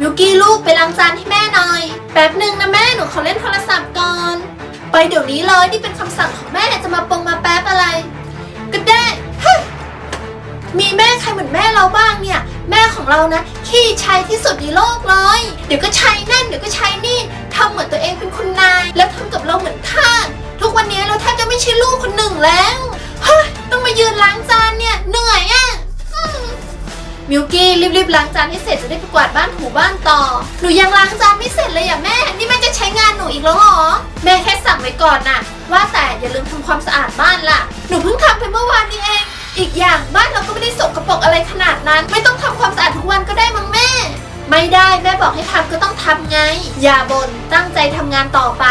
มิวกี้ลูกไปล้างจานให้แม่หน่อย แป๊บหนึ่งนะแม่หนูขอเล่นโทรศัพท์ก่อน ไปเดี๋ยวนี้เลยนี่เป็นคำสั่งของแม่จะมาปงมาแป๊บอะไร ก็ได้ มีแม่ใครเหมือนแม่เราบ้างเนี่ย แม่ของเรานะขี้ใช้ที่สุดในโลกเลย เดี๋ยวก็ใช้นั่นเดี๋ยวก็ใช้นี่ มิวกี้รีบๆล้างจานให้เสร็จจะได้ไปกวาดบ้านถูบ้านต่อ หนูยังล้างจานไม่เสร็จเลยอะแม่ นี่แม่จะใช้งานหนูอีกแล้วเหรอ แม่แค่สั่งไว้ก่อนน่ะ ว่าแต่อย่าลืมทำความสะอาดบ้านล่ะ หนูเพิ่งทำไปเมื่อวานนี้เอง อีกอย่างบ้านเราก็ไม่ได้สกปรกอะไรขนาดนั้น ไม่ต้องทำความสะอาดทุกวันก็ได้มั้งแม่ ไม่ได้แม่บอกให้ทำก็ต้องทำไง อย่าบน่นตั้งใจทำงานต่อไป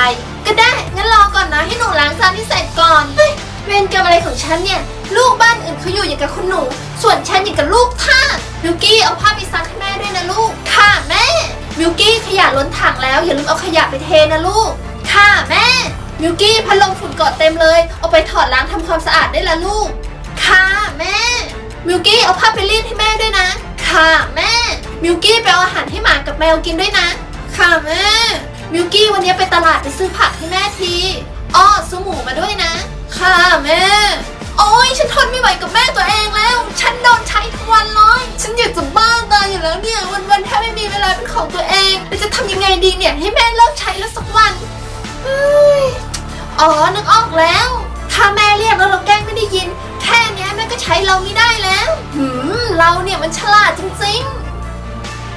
ก็ได้งั้นรอก่อนนะให้หนูล้างจานให้เสร็จก่อนเฮ้ยเวรกรรมอะไรของฉันเนี่ย ลูกบ้านอื่นเขาอยู่อย่างกับคุณหนู ส่วนฉันอย่างกับลูกทาส มิวกี้เอาผ้าไปซักให้แม่ด้วยนะลูก ค่ะแม่ มิวกี้ขยะล้นถังแล้วอย่าลืมเอาขยะไปเทนะลูก ค่ะแม่ มิวกี้พัดลมฝุ่นเกาะเต็มเลย เอาไปถอดล้างทำความสะอาดได้ละลูก ค่ะแม่ มิวกี้เอาผ้าไปรีดให้แม่ด้วยนะ ค่ะแม่ มิวกี้ไปเอาอาหารให้หมากับแมวกินด้วยนะ ค่ะแม่ มิวกี้วันนี้ไปตลาดไปซื้อผักให้แม่ที อ้อซื้อหมูมาด้วยนะ ค่ะแม่ แล้วเนี่ยวันๆแทบไม่มีเวลาเป็นของตัวเองแล้วจะทำยังไงดีเนี่ยให้แม่เลิกใช้แล้วสักวันเฮ้ยอ๋อนึกออกแล้ว ถ้าแม่เรียกแล้วเราแกล้งไม่ได้ยิน แค่เนี้ยแม่ก็ใช้เราไม่ได้แล้วหืมเราเนี่ยมันฉลาดจริง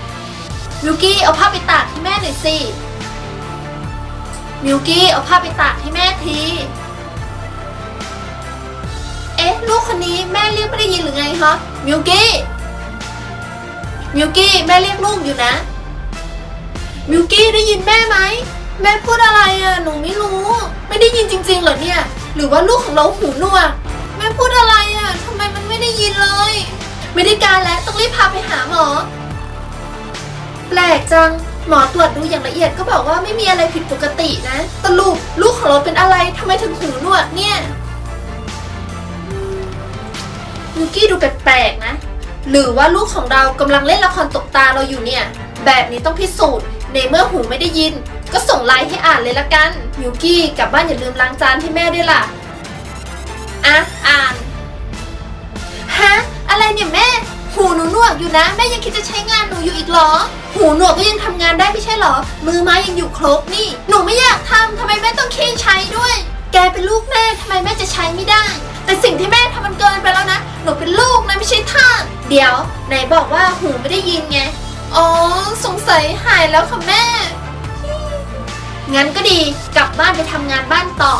ๆมิวกี้เอาผ้าไปตากให้แม่หน่อยสิมิวกี้เอาผ้าไปตากให้แม่ทีเอ๊ะลูกคนนี้แม่เรียกไม่ได้ยินหรือไงคะมิวกี้ มิวกี้แม่เรียกลูกอยู่นะมิวกี้ได้ยินแม่ไหมแม่พูดอะไรอะหนูไม่รู้ ไม่ได้ยินจริงๆเหรอเนี่ย หรือว่าลูกของเราหูหนวกแม่พูดอะไรอะทำไมมันไม่ได้ยินเลย ไม่ได้การแล้วต้องรีบพาไปหาหมอ แปลกจังหมอตรวจดูอย่างละเอียดก็บอกว่าไม่มีอะไรผิดปกตินะสรุปลูกของเราเป็นอะไรทำไมถึงหูหนวกเนี่ยมิวกี้ดูแปลกๆนะ หรือว่าลูกของเรากำลังเล่นละครตกตาเราอยู่เนี่ย แบบนี้ต้องพิสูจน์ ในเมื่อหูไม่ได้ยิน ก็ส่งไลน์ให้อ่านเลยละกันมิวกี้กลับบ้านอย่าลืมล้างจานให้แม่ด้วยล่ะ อะ อ่าน ฮะ อะไรเนี่ยแม่ หูหนูหนวกอยู่นะ แม่ยังคิดจะใช้งานหนูอยู่อีกเหรอ หูหนวกก็ยังทำงานได้ไม่ใช่เหรอ มือไม้ยังอยู่ครบนี่ หนูไม่อยากทำทำไมแม่ต้องขี้ใช้ด้วย แกเป็นลูกแม่ทำไมแม่จะใช้ไม่ได้ เดี๋ยวไหนบอกว่าหูไม่ได้ยินไง อ๋อ สงสัยหายแล้วค่ะแม่ งั้นก็ดีกลับบ้านไปทำงานบ้านต่อ